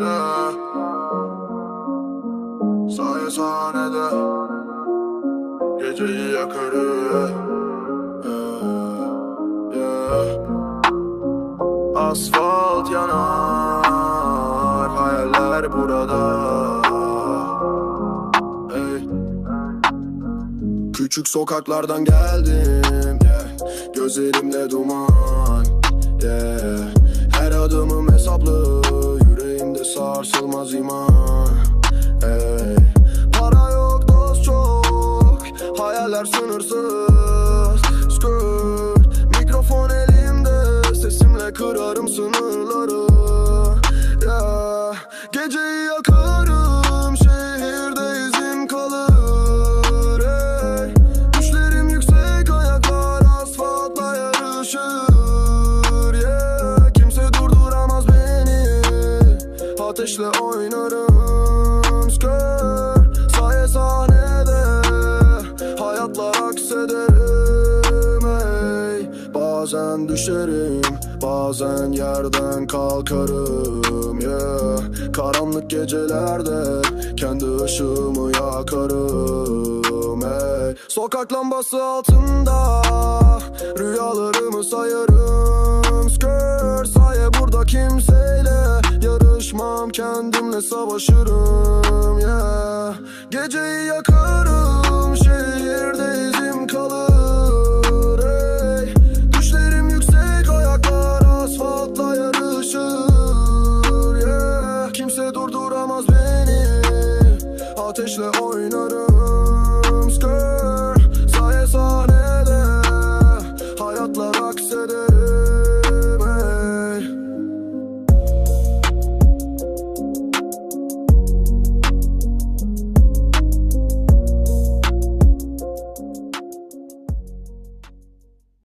yeah. Geceyi. Yeah. Asfalt yanar Hayaller burada Hey. Küçük sokaklardan geldim yeah. Gözlerimde duman yeah. İman hey. Para yok dost çok Hayaller sınırsız Ateşle oynarım Skirt Saye sahnede Hayatla aksederim hey. Bazen düşerim Bazen yerden kalkarım yeah. Karanlık gecelerde Kendi ışığımı yakarım hey. Sokak lambası altında Rüyalarımı sayarım Kendimle savaşırım yeah. Geceyi yakarım Şehirde izim kalır hey. Düşlerim yüksek ayaklar asfaltla yarışır yeah. Kimse durduramaz beni Ateşle oynarım